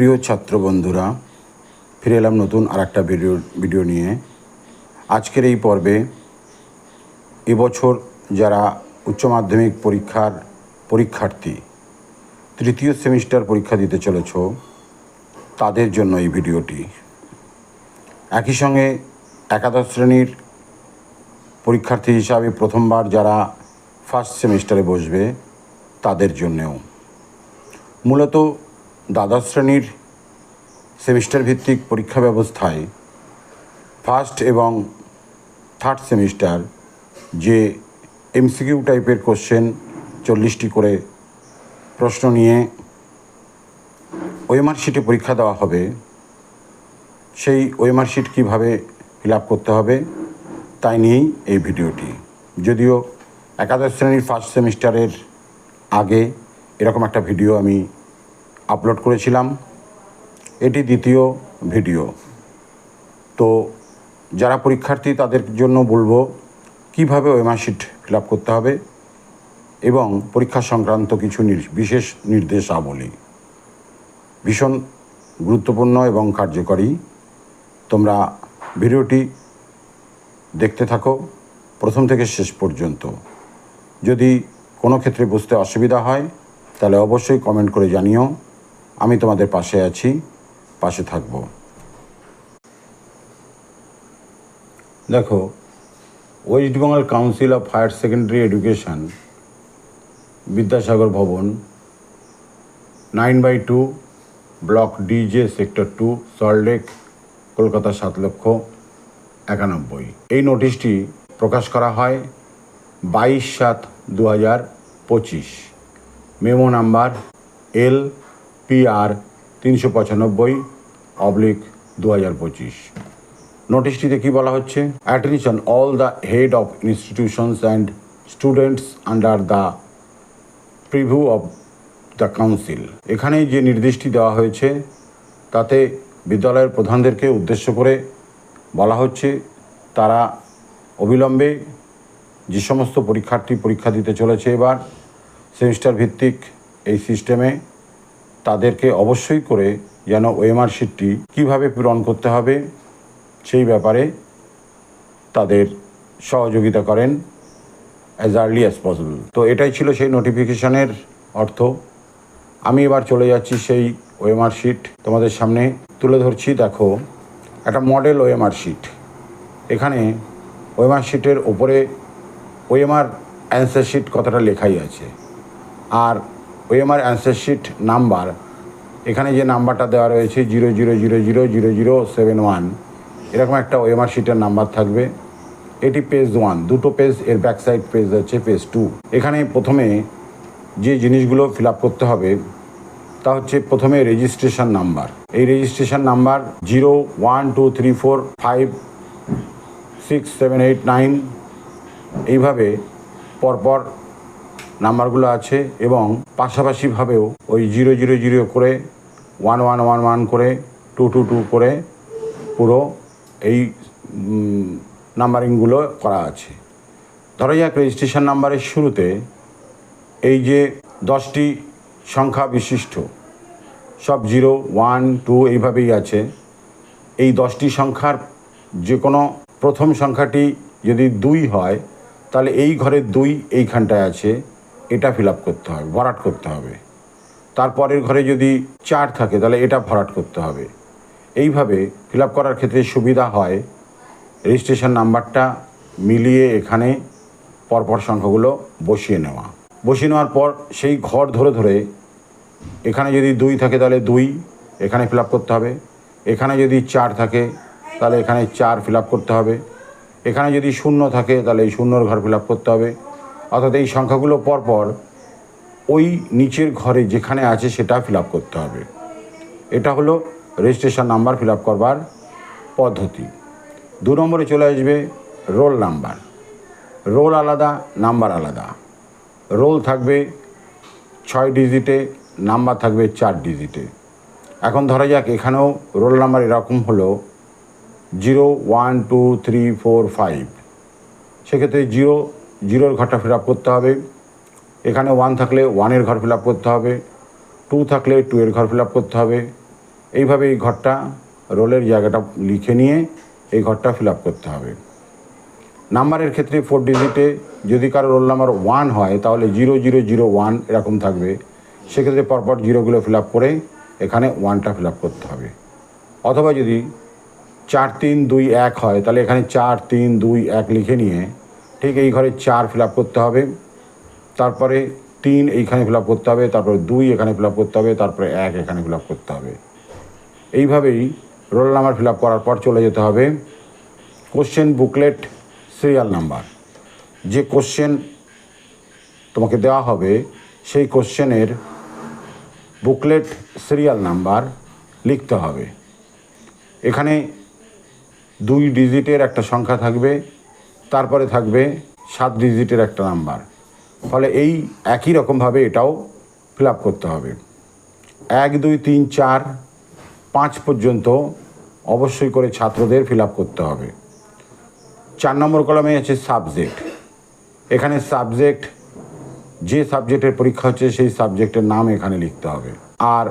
প্রিয় ছাত্র বন্ধুরা, ফিরে এলাম নতুন আর একটা ভিডিও ভিডিও নিয়ে। আজকের এই পর্বে এবছর যারা উচ্চ মাধ্যমিক পরীক্ষার পরীক্ষার্থী, তৃতীয় সেমিস্টার পরীক্ষা দিতে চলেছ, তাদের জন্য এই ভিডিওটি। একই সঙ্গে একাদশ শ্রেণির পরীক্ষার্থী হিসাবে প্রথমবার যারা ফার্স্ট সেমিস্টারে বসবে, তাদের জন্যেও। মূলত দ্বাদশ শ্রেণির সেমিস্টার ভিত্তিক পরীক্ষা ব্যবস্থায় ফার্স্ট এবং থার্ড সেমিস্টার যে এমসিকিউ টাইপের কোশ্চেন চল্লিশটি করে প্রশ্ন নিয়ে ওয়েমার শিটে পরীক্ষা দেওয়া হবে। সেই ওয়েমার শিট কীভাবে ফিল আপ করতে হবে তাই নিয়েই এই ভিডিওটি। যদিও একাদশ শ্রেণির ফার্স্ট সেমিস্টারের আগে এরকম একটা ভিডিও আমি আপলোড করেছিলাম। এটি দ্বিতীয় ভিডিও। তো যারা পরীক্ষার্থী, তাদের জন্য বলব কীভাবে ওয়েমার শিট ফিল আপ করতে হবে এবং পরীক্ষা সংক্রান্ত কিছু বিশেষ নির্দেশাবলী। ভীষণ গুরুত্বপূর্ণ এবং কার্যকরী। তোমরা ভিডিওটি দেখতে থাকো প্রথম থেকে শেষ পর্যন্ত। যদি কোনো ক্ষেত্রে বুঝতে অসুবিধা হয়, তাহলে অবশ্যই কমেন্ট করে জানিও। আমি তোমাদের পাশে আছি, পাশে থাকব। দেখো, West Bengal council of higher secondary education, Vidyasagar Bhavan, nine by two, block DJ sector two Salt Lake Kolkata সাত লক্ষ একানব্বই। এই নোটিশটি প্রকাশ করা হয় বাইশ সাত দু হাজার পঁচিশ। Memo number L P R তিনশো পঁচানব্বই অবলিক দু হাজার পঁচিশ। নোটিশটিতে কী বলা হচ্ছে? Attention all the head of institutions and students under the preview of the council এখানে যে নির্দেশটি দেওয়া হয়েছে, তাতে বিদ্যালয়ের প্রধানদেরকে উদ্দেশ্য করে বলা হচ্ছে, তারা অবিলম্বে যে সমস্ত পরীক্ষার্থী পরীক্ষা দিতে চলেছে এবার, সেমিস্টার ভিত্তিক এই সিস্টেমে তাদেরকে অবশ্যই করে যেন ওএমআর শিটটি কীভাবে পূরণ করতে হবে, সেই ব্যাপারে তাদের সহযোগিতা করেন অ্যাজ আর্লি অ্যাজ পসিবল তো এটাই ছিল সেই নোটিফিকেশনের অর্থ। আমি এবার চলে যাচ্ছি সেই ওএমআর শিট তোমাদের সামনে তুলে ধরছি। দেখো, একটা মডেল ওএমআর শিট। এখানে ওএমআর শিটের ওপরে ওএমআর অ্যান্সার শিট কথাটা লেখাই আছে। আর ওএমআর অ্যান্সার শিট নাম্বার এখানে যে নাম্বারটা দেওয়া রয়েছে zero zero zero zero zero zero seven one এরকম একটা ওএমআর শিটের নাম্বার থাকবে। এটি পেজ ওয়ান দুটো পেজ এর ব্যাক সাইড পেজ হচ্ছে পেজ টু এখানে প্রথমে যে জিনিসগুলো ফিল করতে হবে, তা হচ্ছে প্রথমে রেজিস্ট্রেশন নাম্বার এই registration number zero one two three four five six seven eight nine এইভাবে পরপর নাম্বারগুলো আছে এবং পাশাপাশিভাবেও ওই জিরো জিরো জিরো করে ওয়ান ওয়ান ওয়ান ওয়ান করে টু টু টু করে পুরো এই নাম্বারিংগুলো করা আছে। ধরা যাক রেজিস্ট্রেশন নাম্বারের শুরুতে এই যে দশটি সংখ্যা বিশিষ্ট, সব জিরো, ওয়ান, টু এইভাবেই আছে। এই দশটি সংখ্যার যে কোনো প্রথম সংখ্যাটি যদি দুই হয়, তাহলে এই ঘরের দুই এইখানটায় আছে। এটা ফিল করতে হবে, ভরাট করতে হবে। তারপরের ঘরে যদি চার থাকে, তাহলে এটা ভরাট করতে হবে। এইভাবে ফিল করার ক্ষেত্রে সুবিধা হয় রেজিস্ট্রেশন নাম্বারটা মিলিয়ে এখানে পরপর সংখ্যাগুলো বসিয়ে নেওয়া। বসিয়ে নেওয়ার পর সেই ঘর ধরে ধরে এখানে যদি দুই থাকে, তাহলে দুই, এখানে ফিল করতে হবে। এখানে যদি চার থাকে, তাহলে এখানে চার ফিল করতে হবে। এখানে যদি শূন্য থাকে, তাহলে এই শূন্যর ঘর ফিল করতে হবে। অর্থাৎ এই সংখ্যাগুলো পরপর ওই নিচের ঘরে যেখানে আছে সেটা ফিল করতে হবে। এটা হলো রেজিস্ট্রেশন নাম্বার ফিল করবার পদ্ধতি। দু নম্বরে চলে আসবে রোল নাম্বার। রোল আলাদা, নাম্বার আলাদা। রোল থাকবে ছয় ডিজিটে নাম্বার থাকবে চার ডিজিটে এখন ধরা যাক, এখানেও রোল নাম্বার এরকম হলো zero one two three four five সেক্ষেত্রে জিরো জিরোর ঘরটা ফিল আপ করতে হবে। এখানে ওয়ান থাকলে ওয়ানের ঘর ফিল আপ করতে হবে। টু থাকলে টু এর ঘর ফিল আপ করতে হবে। এইভাবে এই ঘরটা রোলের জায়গাটা লিখে নিয়ে এই ঘরটা ফিল আপ করতে হবে। নাম্বারের ক্ষেত্রে ফোর ডিজিটে যদি কারও রোল নাম্বার ওয়ান হয়, তাহলে জিরো জিরো জিরো ওয়ান এরকম থাকবে। সেক্ষেত্রে পরপর জিরোগুলো ফিল আপ করে এখানে ওয়ানটা ফিল আপ করতে হবে। অথবা যদি চার তিন দুই এক হয়, তাহলে এখানে চার তিন দুই এক লিখে নিয়ে ঠিক এই ঘরে চার ফিল করতে হবে। তারপরে তিন এইখানে ফিল করতে হবে, তারপরে দুই এখানে ফিল করতে হবে, তারপরে এক এখানে ফিল করতে হবে। এইভাবেই রোল নাম্বার ফিল করার পর চলে যেতে হবে। Question booklet serial number. যে কোশ্চেন তোমাকে দেওয়া হবে, সেই কোশ্চেনের বুকলেট সিরিয়াল নাম্বার লিখতে হবে। এখানে দুই ডিজিটের একটা সংখ্যা থাকবে তারপরে থাকবে সাত ডিজিটের একটা নাম্বার। ফলে এই একই রকমভাবে এটাও ফিল করতে হবে। এক, দুই, তিন, চার, পাঁচ পর্যন্ত অবশ্যই করে ছাত্রদের ফিল করতে হবে। চার নম্বর কলমে আছে সাবজেক্ট। এখানে সাবজেক্ট, যে সাবজেক্টের পরীক্ষা হচ্ছে সেই সাবজেক্টের নাম এখানে লিখতে হবে। আর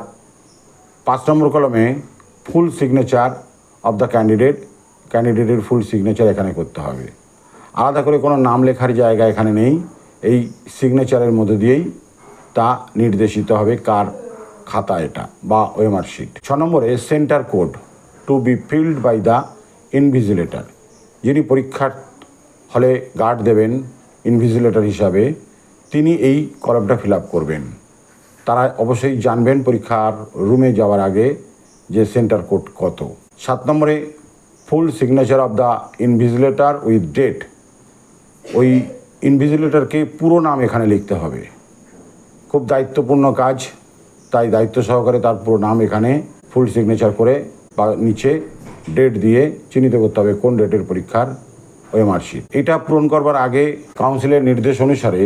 পাঁচ নম্বর কলমে full signature of the candidate, ক্যান্ডিডেটের ফুল সিগনেচার এখানে করতে হবে। আলাদা করে কোনো নাম লেখার জায়গা এখানে নেই। এই সিগনেচারের মধ্যে দিয়েই তা নির্দেশিত হবে কার খাতা এটা বা ওয়েমার শিট ছ নম্বরে centre code to be filled by the invigilator যিনি পরীক্ষার হলে গার্ড দেবেন ইনভিজিলেটর হিসাবে, তিনি এই কলমটা ফিল আপ করবেন। তারা অবশ্যই জানবেন পরীক্ষার রুমে যাওয়ার আগে যে সেন্টার কোড কত। সাত নম্বরে full signature of the invigilator with date ওই ইনভিজিলেটরকে পুরো নাম এখানে লিখতে হবে। খুব দায়িত্বপূর্ণ কাজ, তাই দায়িত্ব সহকারে তার পুরো নাম এখানে ফুল সিগনেচার করে বা নিচে ডেট দিয়ে চিহ্নিত করতে হবে কোন ডেটের পরীক্ষার ওএমআর শিট এটা পূরণ করবার আগে কাউন্সিলের নির্দেশ অনুসারে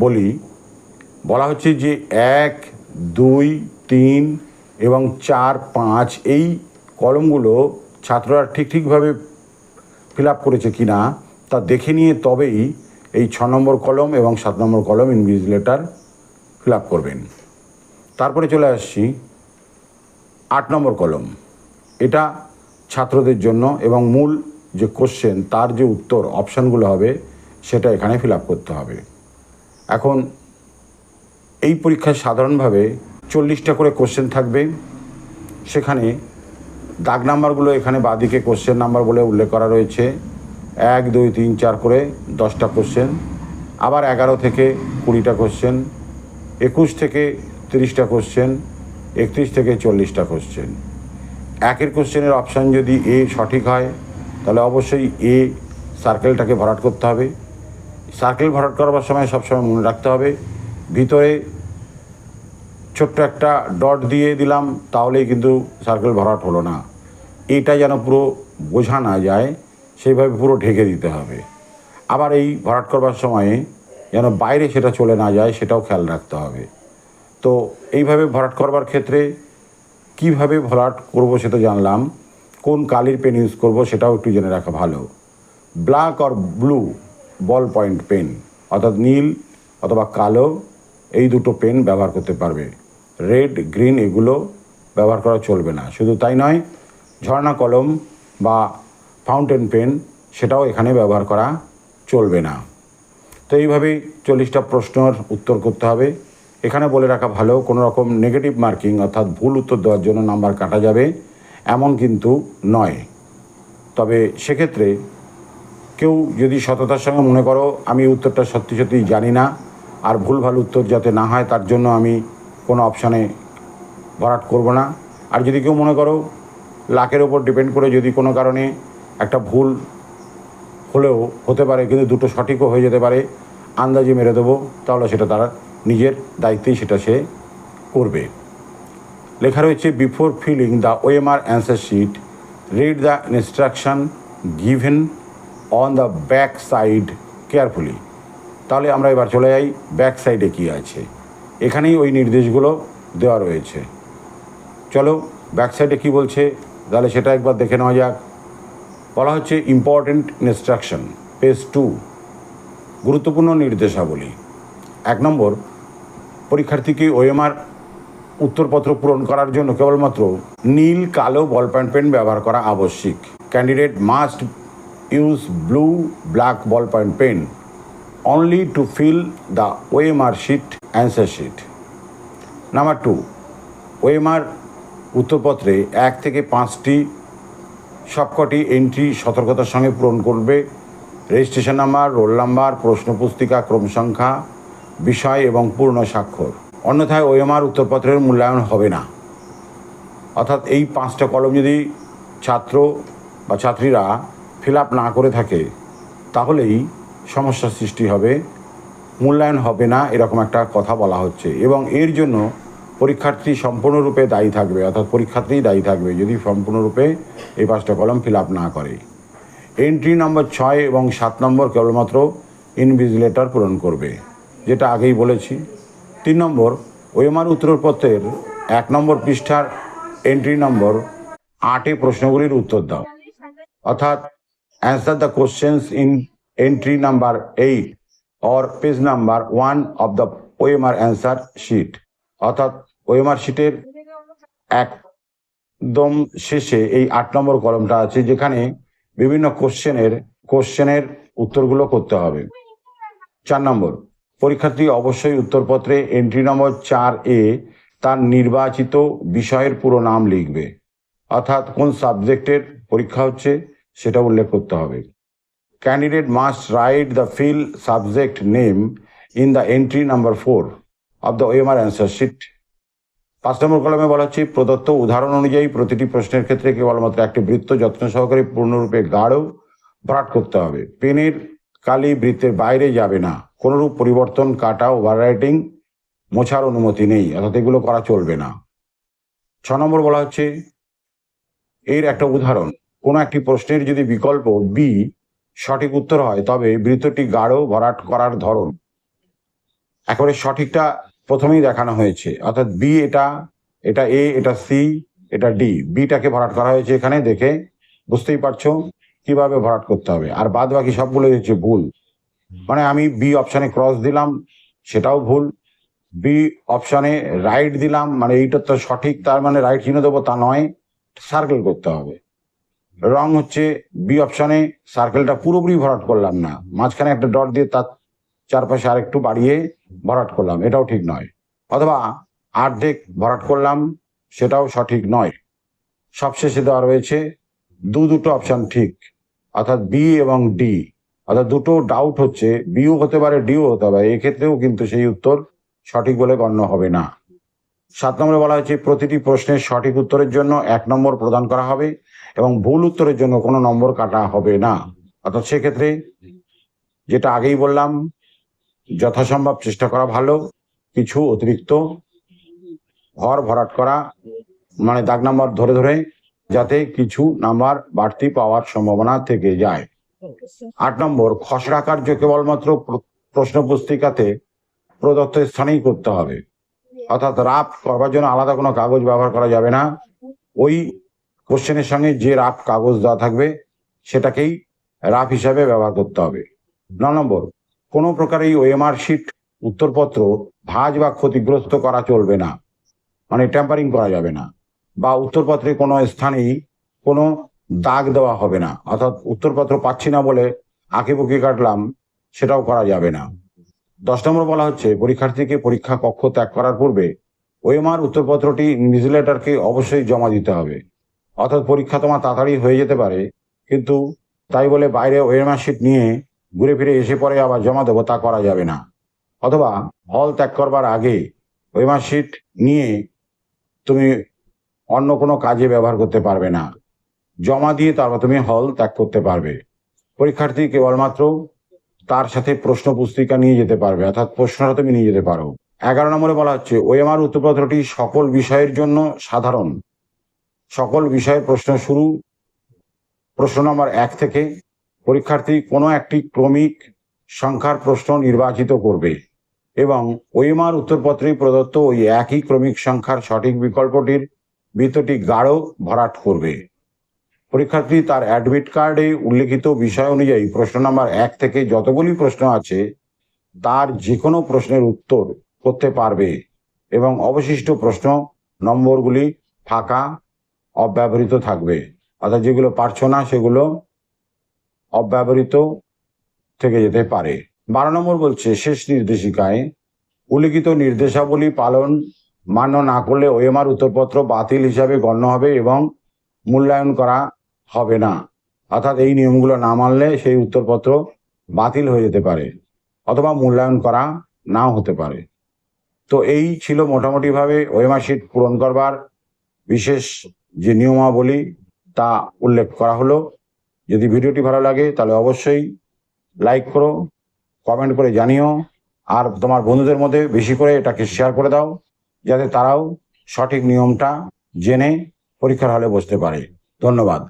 বলি, বলা হচ্ছে যে এক, দুই, তিন এবং চার, পাঁচ এই কলমগুলো ছাত্ররা ঠিক ঠিকভাবে ফিল আপ করেছে কি না তা দেখে নিয়ে তবেই এই ছ নম্বর কলম এবং সাত নম্বর কলম ইনভিজিলেটার ফিল আপ করবেন। তারপরে চলে আসছি আট নম্বর কলম। এটা ছাত্রদের জন্য এবং মূল যে কোশ্চেন তার যে উত্তর অপশানগুলো হবে, সেটা এখানে ফিল আপ করতে হবে। এখন এই পরীক্ষায় সাধারণভাবে চল্লিশটা করে কোশ্চেন থাকবে। সেখানে দাগ নাম্বারগুলো এখানে বাদিকে কোশ্চেন নাম্বার বলে উল্লেখ করা রয়েছে। এক, দুই, তিন, চার করে দশটা কোশ্চেন আবার এগারো থেকে কুড়িটা কোশ্চেন একুশ থেকে তিরিশটা কোশ্চেন একত্রিশ থেকে চল্লিশটা কোশ্চেন একের কোশ্চেনের অপশান যদি এ সঠিক হয়, তাহলে অবশ্যই এ সার্কেলটাকে ভরাট করতে হবে। সার্কেল ভরাট করবার সময় সবসময় মনে রাখতে হবে, ভিতরে ছোট্ট একটা ডট দিয়ে দিলাম, তাহলেই কিন্তু সার্কেল ভরাট হলো না। এটা যেন পুরো বোঝা না যায় সেইভাবে পুরো ঢেকে দিতে হবে। আবার এই ভরাট করবার সময়ে যেন বাইরে সেটা চলে না যায়, সেটাও খেয়াল রাখতে হবে। তো এইভাবে ভরাট করবার ক্ষেত্রে কীভাবে ভরাট করব সেটা জানলাম। কোন কালির পেন ইউজ করব সেটাও একটু জেনে রাখা ভালো। ব্ল্যাক আর ব্লু বল পয়েন্ট পেন, অর্থাৎ নীল অথবা কালো, এই দুটো পেন ব্যবহার করতে পারবে। রেড, গ্রিন এগুলো ব্যবহার করা চলবে না। শুধু তাই নয়, ঝর্ণা কলম বা ফাউন্টেন পেন সেটাও এখানে ব্যবহার করা চলবে না। তো এইভাবেই চল্লিশটা প্রশ্নের উত্তর করতে হবে। এখানে বলে রাখা ভালো, কোনো রকম নেগেটিভ মার্কিং অর্থাৎ ভুল উত্তর দেওয়ার জন্য নাম্বার কাটা যাবে, এমন কিন্তু নয়। তবে সেক্ষেত্রে কেউ যদি সততার সঙ্গে মনে করো, আমি উত্তরটা সত্যি সত্যি জানি না, আর ভুল ভুলভাল উত্তর যাতে না হয়, তার জন্য আমি কোনো অপশানে ভরাট করব না। আর যদি কেউ মনে করো লাকের ওপর ডিপেন্ড করে যদি কোনো কারণে একটা ভুল হলেও হতে পারে, কিন্তু দুটো সঠিকও হয়ে যেতে পারে, আন্দাজে মেরে দেবো, তাহলে সেটা তারা নিজের দায়িত্বেই সেটা সে করবে। লেখা রয়েছে before filling the OMR answer sheet read the instruction given on the back side carefully তাহলে আমরা এবার চলে যাই ব্যাক সাইডে কী আছে? এখানেই ওই নির্দেশগুলো দেওয়া রয়েছে। চলো ব্যাক সাইডে কী বলছে? তাহলে সেটা একবার দেখে নেওয়া যাক। বলা হচ্ছে ইম্পর্টেন্ট ইনস্ট্রাকশন পেজ টু গুরুত্বপূর্ণ নির্দেশাবলী। এক নম্বর, পরীক্ষার্থীকে ওএমআর উত্তরপত্র পূরণ করার জন্য কেবলমাত্র নীল, কালো বল পয়েন্ট পেন ব্যবহার করা আবশ্যিক। Candidate must use blue black ball point pen only to fill the OMR sheet answer sheet number two OMR উত্তরপত্রে এক থেকে পাঁচটি সবকটি এন্ট্রি সতর্কতার সঙ্গে পূরণ করবে। রেজিস্ট্রেশন নাম্বার রোল নাম্বার প্রশ্ন পুস্তিকা ক্রম সংখ্যা, বিষয় এবং পূর্ণ স্বাক্ষর। অন্যথায় ওএমআর উত্তরপত্রের মূল্যায়ন হবে না। অর্থাৎ এই পাঁচটা কলম যদি ছাত্র বা ছাত্রীরা ফিল আপ না করে থাকে, তাহলেই সমস্যার সৃষ্টি হবে। মূল্যায়ন হবে না, এরকম একটা কথা বলা হচ্ছে। এবং এর জন্য পরীক্ষার্থী সম্পূর্ণরূপে দায়ী থাকবে, অর্থাৎ পরীক্ষার্থী দায়ী থাকবে যদি সম্পূর্ণরূপে এই পাঁচটা কলম ফিল আপ না করে। এন্ট্রি নম্বর ছয় এবং সাত নম্বর কেবলমাত্র ইনভিজিলেটার পূরণ করবে, যেটা আগেই বলেছি। তিন নম্বর, ওএমআর উত্তরপত্রের এক নম্বর পৃষ্ঠার এন্ট্রি নম্বর আটে প্রশ্নগুলির উত্তর দাও। অর্থাৎ answer the questions in entry number eight or page number one of the OMR answer sheet অর্থাৎ ওএমআর শিটের একদম শেষে এই আট নম্বর কলমটা আছে, যেখানে বিভিন্ন কোশ্চেনের কোশ্চেনের উত্তরগুলো করতে হবে। চার নম্বর, পরীক্ষার্থী অবশ্যই উত্তরপত্রে এন্ট্রি নম্বর চার এ তার নির্বাচিত বিষয়ের পুরো নাম লিখবে। অর্থাৎ কোন সাবজেক্টের পরীক্ষা হচ্ছে সেটা উল্লেখ করতে হবে। Candidate must write the fill subject name in the entry number four of the OMR answer sheet পাঁচ নম্বর কলমে বলা হচ্ছে, প্রদত্ত উদাহরণ অনুযায়ী প্রতিটি প্রশ্নের ক্ষেত্রে কেবলমাত্র একটি বৃত্ত যত্ন সহকারে পূর্ণরূপে গাঢ় ভরাট করতে হবে। পেনের কালি বৃত্তের বাইরে যাবে না। কোনোরূপ পরিবর্তন, কাটা ওভার রাইটিং মোছার অনুমতি নেই, অর্থাৎ এগুলো করা চলবে না। ছ নম্বর বলা হচ্ছে, এর একটা উদাহরণ, কোনো একটি প্রশ্নের যদি বিকল্প বি সঠিক উত্তর হয়, তবে বৃত্তটি গাঢ় ভরাট করার ধরন। একেবারে সঠিকটা প্রথমেই দেখানো হয়েছে। অর্থাৎ বি এটা এটা এ এটা সি এটা ডি বিটাকে ভরাট করা হয়েছে এখানে, দেখে বুঝতেই পারছ কীভাবে ভরাট করতে হবে। আর বাদ বাকি সবগুলো হচ্ছে ভুল। মানে আমি বি অপশানে ক্রস দিলাম, সেটাও ভুল। বি অপশানে রাইট দিলাম মানে এইটা তো সঠিক, তার মানে রাইট চিহ্ন দেবো তা নয় সার্কেল করতে হবে। রং হচ্ছে বি অপশানে সার্কেলটা পুরোপুরি ভরাট করলাম না। মাঝখানে একটা ডট দিয়ে তার চারপাশে আরেকটু বাড়িয়ে ভরাট করলাম। এটাও ঠিক নয়। অথবা অর্ধেক ভরাট করলাম, সেটাও সঠিক নয়। সবশেষে দেওয়া রয়েছে, দু দুটো অপশন ঠিক, অর্থাৎ বি এবং ডি অর্থাৎ দুটো ডাউট হচ্ছে বিও হতে পারে ডিও হতে পারে। এক্ষেত্রেও কিন্তু সেই উত্তর সঠিক বলে গণ্য হবে না। সাত নম্বরে বলা হয়েছে, প্রতিটি প্রশ্নের সঠিক উত্তরের জন্য এক নম্বর প্রদান করা হবে এবং ভুল উত্তরের জন্য কোনো নম্বর কাটা হবে না। অর্থাৎ সেক্ষেত্রে যেটা আগেই বললাম যথাসম্ভব চেষ্টা করা ভালো, কিছু অতিরিক্ত ঘর ভরাট করা মানে দাগ নাম্বার ধরে ধরে, যাতে কিছু নাম্বার বাড়তি পাওয়ার সম্ভাবনা থেকে যায়। আট নম্বর, খসড়া কার্য কেবলমাত্র প্র- প্রশ্ন পুস্তিকাতে প্রদত্ত স্থানেই করতে হবে। অর্থাৎ রাফ করবার জন্য আলাদা কোনো কাগজ ব্যবহার করা যাবে না। ওই কোশ্চেনের সঙ্গে যে রাফ কাগজ দেওয়া থাকবে, সেটাকেই রাফ হিসাবে ব্যবহার করতে হবে। ন নম্বর কোনো প্রকার এই ওএমআর শিট উত্তরপত্র, ভাঁজ বা ক্ষতিগ্রস্ত করা চলবে না। মানে ট্যাম্পারিং করা যাবে না। বা উত্তরপত্রে কোনো স্থানেই কোনো দাগ দেওয়া হবে না। অর্থাৎ উত্তরপত্র পাচ্ছি না বলে আঁকে বুকে কাটলাম, সেটাও করা যাবে না। দশ নম্বর বলা হচ্ছে, পরীক্ষার্থীকে পরীক্ষা কক্ষ ত্যাগ করার পূর্বে ওএমআর উত্তরপত্রটি নিউজিলেটারকে অবশ্যই জমা দিতে হবে। অর্থাৎ পরীক্ষা তোমার তাড়াতাড়ি হয়ে যেতে পারে, কিন্তু তাই বলে বাইরে ওএমআর শিট নিয়ে ঘুরে ফিরে এসে পরে আবার জমা দেবো, তা করা যাবে না। অথবা হল ত্যাগ করবার আগে ওএমআর শিট নিয়ে তুমি অন্য কোনো কাজে ব্যবহার করতে পারবে না। জমা দিয়ে তারপর তুমি হল ত্যাগ করতে পারবে। পরীক্ষার্থী কেবলমাত্র তার সাথে প্রশ্ন পুস্তিকা নিয়ে যেতে পারবে, অর্থাৎ প্রশ্নটা তুমি নিয়ে যেতে পারো। এগারো নম্বরে বলা হচ্ছে ওএমআর উত্তরপত্রটি সকল বিষয়ের জন্য সাধারণ। সকল বিষয়ের প্রশ্ন শুরু, প্রশ্ন নম্বর এক থেকে পরীক্ষার্থী কোনো একটি ক্রমিক সংখ্যার প্রশ্ন নির্বাচিত করবে এবং ওএমআর উত্তরপত্রে প্রদত্ত ওই একই ক্রমিক সংখ্যার সঠিক বিকল্পটির বৃত্তটি গাঢ় ভরাট করবে। পরীক্ষার্থী তার অ্যাডমিট কার্ডে উল্লেখিত বিষয় অনুযায়ী প্রশ্ন নাম্বার এক থেকে যতগুলি প্রশ্ন আছে, তার যে কোনো প্রশ্নের উত্তর করতে পারবে এবং অবশিষ্ট প্রশ্ন নম্বরগুলি ফাঁকা, অব্যবহৃত থাকবে। অর্থাৎ যেগুলো পারছ না, সেগুলো অব্যবহৃত থেকে যেতে পারে। বারো নম্বর বলছে, শেষ নির্দেশিকায় উল্লিখিত নির্দেশাবলী পালন মান্য না করলে ওএমআর উত্তরপত্র বাতিল হিসাবে গণ্য হবে এবং মূল্যায়ন করা হবে না। অর্থাৎ এই নিয়মগুলো না মানলে সেই উত্তরপত্র বাতিল হয়ে যেতে পারে অথবা মূল্যায়ন করা নাও হতে পারে। তো এই ছিল মোটামুটিভাবে ওএমআর শিট পূরণ করবার বিশেষ যে নিয়মাবলী তা উল্লেখ করা হলো। যদি ভিডিওটি ভালো লাগে, তাহলে অবশ্যই লাইক করো কমেন্ট করে জানিও, আর তোমার বন্ধুদের মধ্যে বেশি করে এটাকে শেয়ার করে দাও, যাতে তারাও সঠিক নিয়মটা জেনে পরীক্ষার হলে বসতে পারে। ধন্যবাদ।